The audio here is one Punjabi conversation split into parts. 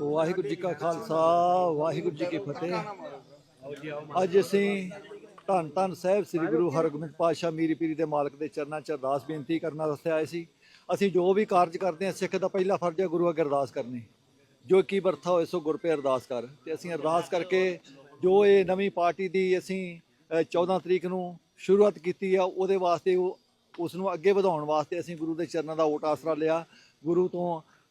ਵਾਹਿਗੁਰੂ ਜੀ ਕਾ ਖਾਲਸਾ ਵਾਹਿਗੁਰੂ ਜੀ ਕੀ ਫਤਿਹ। ਅੱਜ ਅਸੀਂ ਧੰਨ ਧੰਨ ਸਾਹਿਬ ਸ੍ਰੀ ਗੁਰੂ ਹਰਗੋਬਿੰਦ ਪਾਤਸ਼ਾਹ ਮੀਰੀ ਪੀਰੀ ਦੇ ਮਾਲਕ ਦੇ ਚਰਨਾਂ 'ਚ ਅਰਦਾਸ ਬੇਨਤੀ ਕਰਨ ਵਾਸਤੇ ਆਏ ਸੀ। ਅਸੀਂ ਜੋ ਵੀ ਕਾਰਜ ਕਰਦੇ ਹਾਂ ਸਿੱਖ ਦਾ ਪਹਿਲਾ ਫਰਜ਼ ਹੈ ਗੁਰੂ ਅੱਗੇ ਅਰਦਾਸ ਕਰਨੀ। ਜੋ ਕੀ ਵਰਥਾ ਹੋਏ ਸੋ ਗੁਰ ਪੇ ਅਰਦਾਸ ਕਰ। ਤੇ ਅਸੀਂ ਅਰਦਾਸ ਕਰਕੇ ਜੋ ਇਹ ਨਵੀਂ ਪਾਰਟੀ ਦੀ ਅਸੀਂ ਅ, 14 ਤਰੀਕ ਨੂੰ ਸ਼ੁਰੂਆਤ ਕੀਤੀ ਆ ਉਹਦੇ ਵਾਸਤੇ ਉਹ ਉਸ ਨੂੰ ਅੱਗੇ ਵਧਾਉਣ ਵਾਸਤੇ ਅਸੀਂ ਗੁਰੂ ਦੇ ਚਰਨਾਂ ਦਾ ਓਟ ਆਸਰਾ ਲਿਆ। ਗੁਰੂ ਤੋਂ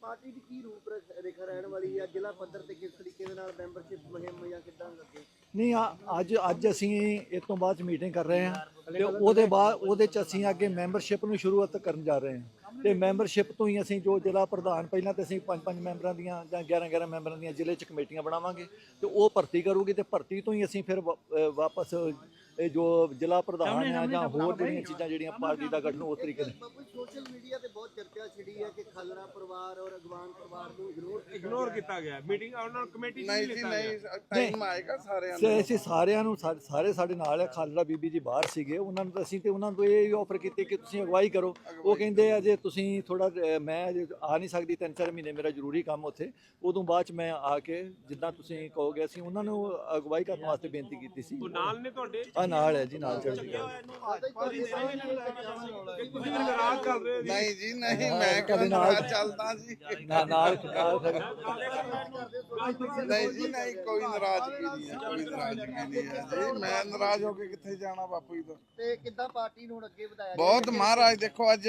ਪਾਰਟੀ ਦੀ ਕੀ ਰੂਪ ਰੇਖਾ ਰਹਿਣ ਵਾਲੀ ਹੈ? ਜ਼ਿਲ੍ਹਾ ਪੱਧਰ ਤੇ ਕਿਸ ਤਰੀਕੇ ਦੇ ਨਾਲ ਮੈਂਬਰਸ਼ਿਪ ਮੁਹਿੰਮ ਜਾਂ ਕਿੱਦਾਂ ਲੱਗੇ? ਨਹੀਂ, ਆ- ਅੱਜ ਅੱਜ ਅਸੀਂ ਇਸ ਤੋਂ ਬਾਅਦ ਮੀਟਿੰਗ ਕਰ ਰਹੇ ਹਾਂ ਤੇ ਉਹਦੇ ਬਾਅਦ, ਉਹਦੇ ਚ ਅਸੀਂ ਅੱਗੇ ਮੈਂਬਰਸ਼ਿਪ ਨੂੰ ਸ਼ੁਰੂਆਤ ਕਰਨ ਜਾ ਰਹੇ ਹਾਂ। ਤੇ ਮੈਂਬਰਸ਼ਿਪ ਤੋਂ ਹੀ ਅਸੀਂ ਜੋ ਜ਼ਿਲ੍ਹਾ ਪ੍ਰਧਾਨ, ਪਹਿਲਾਂ ਤੇ ਅਸੀਂ ਪੰਜ ਪੰਜ ਮੈਂਬਰਾਂ ਦੀਆਂ ਜਾਂ 11 11 ਮੈਂਬਰਾਂ ਦੀਆਂ ਜ਼ਿਲ੍ਹੇ ਚ ਕਮੇਟੀਆਂ ਬਣਾਵਾਂਗੇ ਤੇ ਉਹ ਭਰਤੀ ਕਰੂਗੀ ਤੇ ਭਰਤੀ ਤੋਂ ਹੀ ਅਸੀਂ ਫਿਰ ਵਾ- ਅਹ, ਵਾਪਸ ਇਹ ਜੋ ਜ਼ਿਲ੍ਹਾ ਪ੍ਰਧਾਨ ਆ ਜਾਂ ਹੋਰ ਜਿਹੜੀਆਂ ਚੀਜ਼ਾਂ ਜਿਹੜੀਆਂ ਪਾਰਟੀ ਦਾ ਗਠਨ ਉਸ ਤਰੀਕੇ ਨਾਲ ਸੋਸ਼ਲ ਮੀਡੀਆ ਤੇ ਬਹੁਤ ਚਰਚਾ ਛਿੜੀ ਹੈ ਕਿ ਖਾਲੜਾ ਪਰਿਵਾਰ ਔਰ ਅਗਵਾਨ ਪਰਿਵਾਰ ਨੂੰ ਇਗਨੋਰ ਇਗਨੋਰ ਕੀਤਾ ਗਿਆ। ਮੀਟਿੰਗ ਉਹਨਾਂ ਨੂੰ ਕਮੇਟੀ ਨਹੀਂ ਜੀ ਨਹੀਂ ਟਾਈਮ ਆਏਗਾ ਸਾਰਿਆਂ ਨੂੰ। ਸੇ ਅਸੀਂ ਸਾਰਿਆਂ ਨੂੰ ਸਾਰੇ ਸਾਡੇ ਨਾਲ ਹੈ ਖਾਲੜਾ ਬੀਬੀ ਜੀ ਬਾਹਰ ਸੀਗੇ। ਉਹਨਾਂ ਨੂੰ ਤਾਂ ਅਸੀਂ ਤੇ ਉਹਨਾਂ ਨੂੰ ਇਹ ਆਫਰ ਕੀਤੀ ਕਿ ਤੁਸੀਂ ਅਗਵਾਈ ਕਰੋ। ਉਹ ਕਹਿੰਦੇ ਆ ਜੇ ਤੁਸੀਂ ਥੋੜਾ ਮੈਂ ਆ ਨਹੀਂ ਸਕਦੀ ਤਿੰਨ ਚਾਰ ਮਹੀਨੇ ਮੇਰਾ ਜ਼ਰੂਰੀ ਕੰਮ ਉੱਥੇ। ਉਦੋਂ ਬਾਅਦ ਚ ਮੈਂ ਆ ਕੇ ਜਿੱਦਾਂ ਤੁਸੀਂ ਕਹੋਗੇ ਅਸੀਂ ਉਹਨਾਂ ਨੂੰ ਅਗਵਾਈ ਕਰਨ ਵਾਸਤੇ ਬੇਨਤੀ ਕੀਤੀ ਸੀ। ਉਹ ਨਾਲ ਨੇ ਤੁਹਾਡੇ? ਨਾਲ ਹੈ ਜੀ ਨਾਲ ਚੜ੍ਹਦੀ ਕਲਾ ਨਾਰਾਜ਼ ਨਹੀਂ ਜੀ। ਨਹੀਂ ਮੈਂ ਕਦੇ ਨਾਲ- ਚੱਲਦਾ ਜੀ? ਨਾਲ ਨਾਲ ਨਾਲ ਨਹੀਂ ਜੀ ਨਹੀਂ ਕੋਈ ਨਾਰਾਜ਼ਗੀ ਨਹੀਂ ਹੈ ਕੋਈ ਨਾਰਾਜ਼ਗੀ ਨਹੀਂ ਹੈ ਜੀ। ਮੈਂ ਨਾਰਾਜ਼ ਹੋ ਕੇ ਕਿੱਥੇ ਜਾਣਾ ਬਾਪੂ ਜੀ ਤੋਂ? ਤੇ ਕਿੱਦਾਂ ਪਾਰਟੀ ਨੂੰ ਹੁਣ ਅੱਗੇ ਵਧਾਇਆ ਬਹੁਤ ਮਹਾਰਾਜ ਦੇਖੋ ਅੱਜ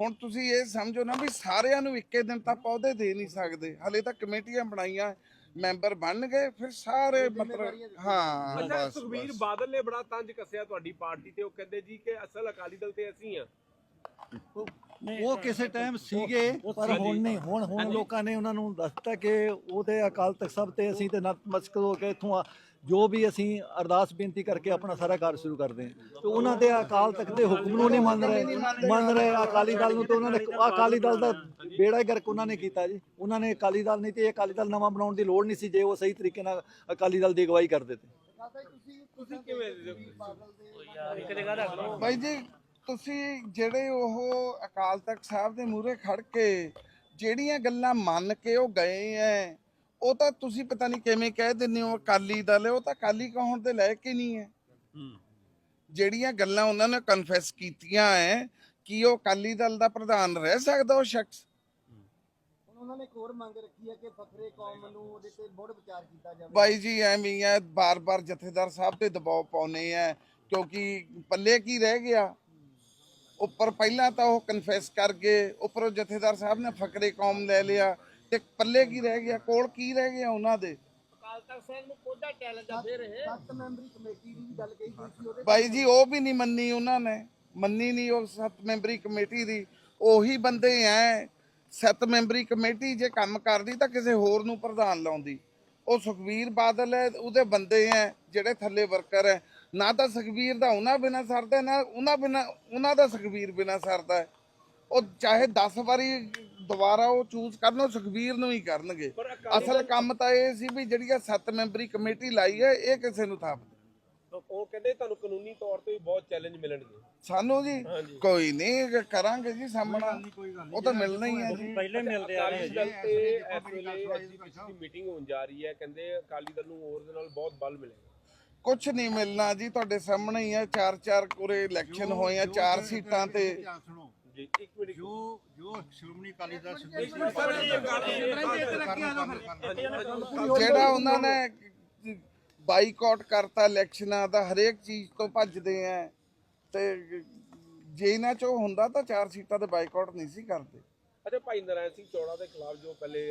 ਹੁਣ ਤੁਸੀਂ ਇਹ ਸਮਝੋ ਨਾ ਵੀ ਸਾਰਿਆਂ ਨੂੰ ਇੱਕੇ ਦਿਨ ਤਾਂ ਪੌਦੇ ਦੇ ਨਹੀਂ ਸਕਦੇ। ਹਲੇ ਤਾਂ ਕਮੇਟੀਆਂ ਬਣਾਈਆਂ ਮੈਂਬਰ ਬਣ ਗਏ ਫਿਰ ਸਾਰੇ ਮਤਲਬ ਹਾਂ ਅੱਛਾ ਬਸ ਸੁਖਬੀਰ। ਬਾਦਲ ਨੇ ਬੜਾ ਤੰਜ ਕੱਸਿਆ ਤੁਹਾਡੀ ਪਾਰਟੀ ਤੇ ਉਹ ਕਹਿੰਦੇ ਜੀ ਕਿ ਅਸਲ ਅਕਾਲੀ ਦਲ ਤੇ ਅਸੀਂ ਆ ਉਹ ਕਿਸੇ ਟਾਈਮ ਸੀਗੇ ਪਰ ਹੁਣ ਨਹੀਂ ਹੁਣ ਹੁਣ ਲੋਕਾਂ ਨੇ ਉਹਨਾਂ ਨੂੰ ਦੱਸਤਾ ਕਿ ਉਹਦੇ ਅਕਾਲ ਤਖਤ ਸਾਹਿਬ ਤੇ ਅਸੀਂ ਤੇ ਨਤਮਸਤਕ ਹੋ ਕੇ ਇਥੋਂ ਜੋ ਵੀ ਅਸੀਂ ਅਰਦਾਸ ਬੇਨਤੀ ਕਰਕੇ ਆਪਣਾ ਸਾਰਾ ਕਾਰਜ ਸ਼ੁਰੂ ਕਰਦੇ ਹਾਂ। ਤੇ ਉਹਨਾਂ ਦੇ ਅਕਾਲ ਤਖਤ ਦੇ ਹੁਕਮ ਨੂੰ ਨਹੀਂ ਮੰਨ ਰਹੇ। ਮੰਨ ਰਹੇ ਅਕਾਲੀ ਦਲ ਨੂੰ ਤੇ ਉਹਨਾਂ ਨੇ ਅਕਾਲੀ ਦਲ ਦਾ ਬੇੜਾ ਹੀ ਗਰਕ ਉਹਨਾਂ ਨੇ ਕੀਤਾ ਜੀ। ਉਹਨਾਂ ਨੇ ਅਕਾਲੀ ਦਲ ਨਹੀਂ ਤੇ ਇਹ ਅਕਾਲੀ ਦਲ ਨਵਾਂ ਬਣਾਉਣ ਦੀ ਲੋੜ ਨਹੀਂ ਸੀ ਜੇ ਉਹ ਸਹੀ ਤਰੀਕੇ ਨਾਲ ਅਕਾਲੀ ਦਲ ਦੀ ਅਗਵਾਈ ਕਰਦੇ ਤੇ। ਤੁਸੀਂ ਤੁਸੀਂ ਕਿਵੇਂ ਬਾਈ ਜੀ ਤੁਸੀਂ ਜਿਹੜੇ ਉਹ ਅਕਾਲ ਤਖਤ ਸਾਹਿਬ ਦੇ ਮੂਹਰੇ ਖੜ ਕੇ ਜਿਹੜੀਆਂ ਗੱਲਾਂ ਮੰਨ ਕੇ ਉਹ ਗਏ ਐ ਉਹ ਤਾਂ ਤੁਸੀਂ ਪਤਾ ਨਹੀਂ ਕਿਵੇਂ ਕਹਿ ਦਿੰਦੇ ਹੋ ਅਕਾਲੀ ਦਲ ਹੈ, ਉਹ ਤਾਂ ਅਕਾਲੀ ਕਹਾਉਣ ਦੇ ਲਾਇਕ ਹੀ ਨਹੀਂ ਹੈ। ਜਿਹੜੀਆਂ ਗੱਲਾਂ ਉਹਨਾਂ ਨੇ ਕਨਫੈਸ ਕੀਤੀਆਂ ਐ ਕਿ ਉਹ ਅਕਾਲੀ ਦਲ ਦਾ ਪ੍ਰਧਾਨ ਰਹਿ ਸਕਦਾ ਉਹ ਸ਼ਖਸ? ਹੁਣ ਉਹਨਾਂ ਨੇ ਇੱਕ ਹੋਰ ਮੰਗ ਰੱਖੀ ਹੈ ਕਿ ਫਖਰੇ ਕੌਮ ਨੂੰ ਉਹਦੇ ਤੇ ਮੁੜ ਵਿਚਾਰ ਕੀਤਾ ਜਾਵੇ। ਬਾਈ ਜੀ ਐਵੇਂ ਹੀ ਹੈ ਬਾਰ-ਬਾਰ ਜਥੇਦਾਰ ਸਾਹਿਬ ਤੇ ਦਬਾਅ ਪਾਉਨੇ ਆ ਕਿਉਂਕਿ ਪੱਲੇ ਕੀ ਰਹਿ ਗਿਆ? ਉੱਪਰ ਪਹਿਲਾਂ ਤਾਂ ਉਹ ਕਨਫੈਸ ਕਰ ਗਏ ਉੱਪਰੋਂ ਜਥੇਦਾਰ ਸਾਹਿਬ ਨੇ ਫਕਰੇ ਕੌਮ ਲੈ ਲਿਆ ਤੇ ਪੱਲੇ ਕੀ ਰਹਿ ਗਿਆ ਕੋਲ ਕੀ ਰਹਿ ਗਿਆ ਉਹਨਾਂ ਦੇ? ਅਕਾਲ ਤਖਤ ਸਾਹਿਬ ਨੂੰ ਕੋਦਾ ਚੈਲੰਜ ਆ ਫਿਰ ਇਹ। ਸੱਤ ਮੈਂਬਰੀ ਕਮੇਟੀ ਦੀ ਵੀ ਗੱਲ ਕਹੀ ਗਈ ਸੀ ਉਹਦੇ ਬਾਈ ਜੀ ਉਹ ਵੀ ਨਹੀਂ ਮੰਨੀ ਉਹਨਾਂ ਨੇ। ਮੰਨੀ ਨਹੀਂ ਉਹ ਸੱਤ ਮੈਂਬਰੀ ਕਮੇਟੀ ਦੀ। ਉਹੀ ਬੰਦੇ ਐ। ਸੱਤ ਮੈਂਬਰੀ ਕਮੇਟੀ ਜੇ ਕੰਮ ਕਰਦੀ ਤਾਂ ਕਿਸੇ ਹੋਰ ਨੂੰ ਪ੍ਰਧਾਨ ਲਾਉਂਦੀ। ਉਹ ਸੁਖਵੀਰ ਬਾਦਲ ਹੈ ਉਹਦੇ ਬੰਦੇ ਐ ਜਿਹੜੇ ਥੱਲੇ ਵਰਕਰ ਐ। ਨਾ ਤਾਂ ਸੁਖਵੀਰ ਦਾ ਉਹਨਾਂ ਬਿਨਾ ਸਰਦਾ ਨਾ ਉਹਨਾਂ ਬਿਨਾ ਉਹਨਾਂ ਦਾ ਸੁਖਵੀਰ ਬਿਨਾ ਸਰਦਾ ਹੈ। ਉਹ ਚਾਹੇ 10 ਵਾਰੀ ਦੁਬਾਰਾ ਉਹ ਚੂਜ਼ ਕਰਨ ਉਹ ਸੁਖਵੀਰ ਨੂੰ ਹੀ ਕਰਨਗੇ। ਅਸਲ ਕੰਮ ਤਾਂ ਇਹ ਸੀ ਵੀ ਜਿਹੜੀ ਆ ਸੱਤ ਮੈਂਬਰੀ ਕਮੇਟੀ ਲਾਈ ਹੈ ਇਹ ਕਿਸੇ ਨੂੰ ਥਾਪ। ਉਹ ਕਹਿੰਦੇ ਤੁਹਾਨੂੰ ਕਾਨੂੰਨੀ ਤੌਰ ਤੇ ਵੀ ਬਹੁਤ ਚੈਲੰਜ ਮਿਲਣਗੇ। ਸਾਨੂੰ ਜੀ। ਕੋਈ ਨਹੀਂ ਕਰਾਂਗੇ ਜੀ ਸਾਹਮਣਾ। ਉਹ ਤਾਂ ਮਿਲਣਾ ਹੀ ਹੈ ਜੀ। ਪਹਿਲੇ ਮਿਲਦੇ ਆ ਦਲ ਤੇ ਇਸ ਵੇਲੇ ਮੀਟਿੰਗ ਹੋਣ ਜਾ ਰਹੀ ਹੈ। ਕਹਿੰਦੇ ਅਕਾਲੀ ਦਲ ਨੂੰ ਹੋਰ ਦੇ ਨਾਲ ਬਹੁਤ ਬਲ ਮਿਲੇਗਾ। ਕੁਝ ਨਹੀਂ ਮਿਲਣਾ ਜੀ ਤੁਹਾਡੇ ਸਾਹਮਣੇ ਹੀ ਹੈ। ਚਾਰ ਚਾਰ ਕੋਰੇ ਇਲੈਕਸ਼ਨ ਹੋਏ ਆ ਚਾਰ ਸੀਟਾਂ ਤੇ। ਜੀ। ਇੱਕ ਮਿੰਟ ਜੋ ਜੋ ਸ਼੍ਰੋਮਣੀ ਅਕਾਲੀ ਦਲ ਜਿਹੜਾ ਉਹਨਾਂ ਨੇ ਬਾਈਕਾਟ ਕਰਤਾ ਇਲੈਕਸ਼ਨਾਂ ਦਾ ਹਰੇਕ ਚੀਜ਼ ਤੋਂ ਭੱਜਦੇ ਆ ਤੇ ਜੇ ਇਹਨਾਂ ਚੋਂ ਹੁੰਦਾ ਤਾਂ ਚਾਰ ਸੀਟਾਂ ਤੇ ਬਾਈਕਾਟ ਨਹੀਂ ਸੀ ਕਰਦੇ। ਅੱਛਾ ਭਾਈ ਨਰਾਇਣ ਸਿੰਘ ਚੌੜਾ ਦੇ ਖਿਲਾਫ ਜੋ ਪਹਿਲੇ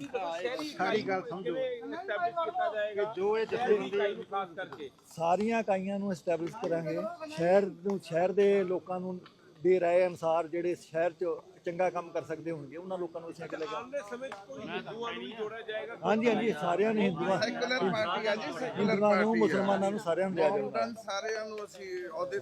ਸਾਰੀ ਗੱਲ ਸਮਝੋ। ਜਾਏਗਾ ਜੋ ਇਹ ਜਥੇਬੰਦੀ ਖਾਸ ਕਰਕੇ। ਸਾਰੀਆਂ ਇਕਾਈਆਂ ਨੂੰ ਐਸਟੈਬਲਿਸ਼ ਕਰਾਂਗੇ। ਸ਼ਹਿਰ ਨੂੰ ਸ਼ਹਿਰ ਦੇ ਲੋਕਾਂ ਨੂੰ ਦੇ ਰਾਏ ਅਨੁਸਾਰ ਜਿਹੜੇ ਸ਼ਹਿਰ 'ਚ ਚੰਗਾ ਕੰਮ ਕਰ ਸਕਦੇ ਹੋਣਗੇ ਉਹਨਾਂ ਲੋਕਾਂ ਨੂੰ ਅਸੀਂ ਅੱਗੇ ਲੈ ਜਾਵਾਂਗੇ ਆਉਂਦੇ ਸਮੇਂ ਕੋਈ ਹਿੰਦੂਆਂ ਨੂੰ ਵੀ ਜੋੜਿਆ ਜਾਏਗਾ? ਹਾਂਜੀ ਹਾਂਜੀ ਸਾਰਿਆਂ ਨੇ ਹਿੰਦੂਆਂ ਸੈਕੂਲਰ ਪਾਰਟੀ ਆ ਜੀ ਸੈਕੂਲਰ ਹਿੰਦੂਆਂ ਨੂੰ ਪਾਰਟੀ ਮੁਸਲਮਾਨਾਂ ਨੂੰ ਸਾਰਿਆਂ ਨੂੰ ਲਿਆ ਜਾਊਗਾ। ਸਾਰਿਆਂ ਨੂੰ ਅਸੀਂ ਅਹੁਦੇ